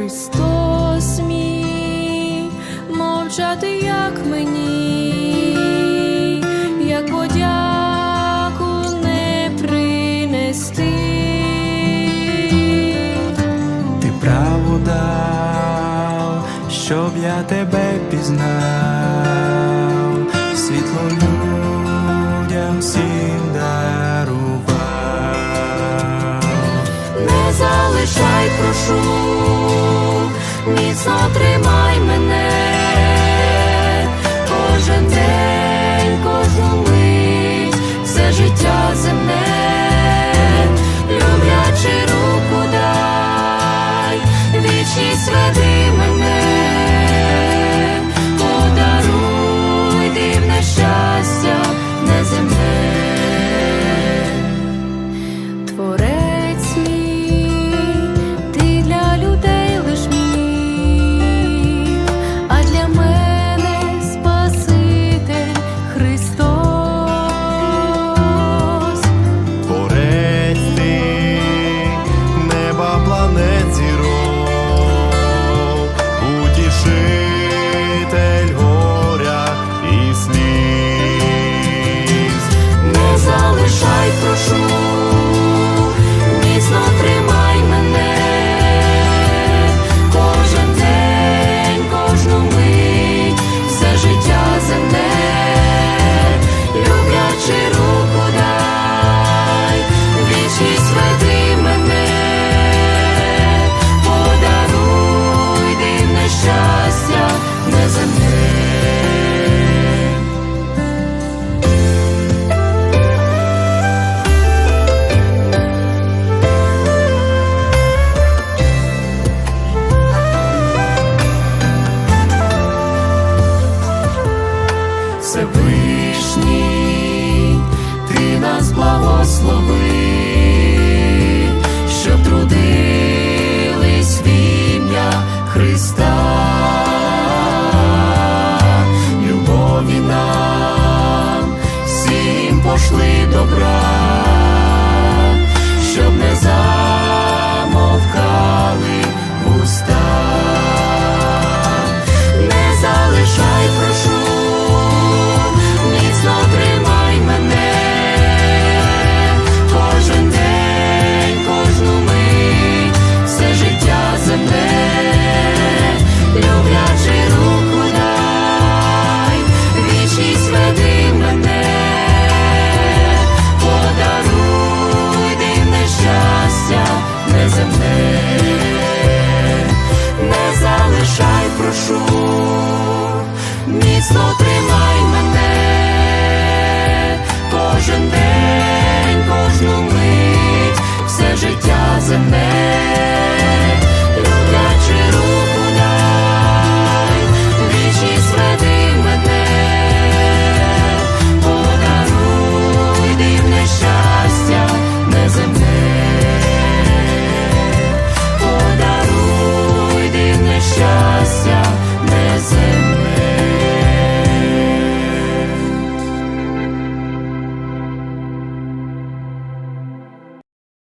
Христос мій, мовчати, як мені, як подяку не принести, ти право дав, щоб я тебе пізнав, світло людям всім дарував, не залишай, прошу. життя земне, люблячи руку дай, вічність веди мене, подаруй дивне щастя, землі. Всевишній, ти нас благослови. міцно тримай мене, кожен день, кожну мить, все життя земне.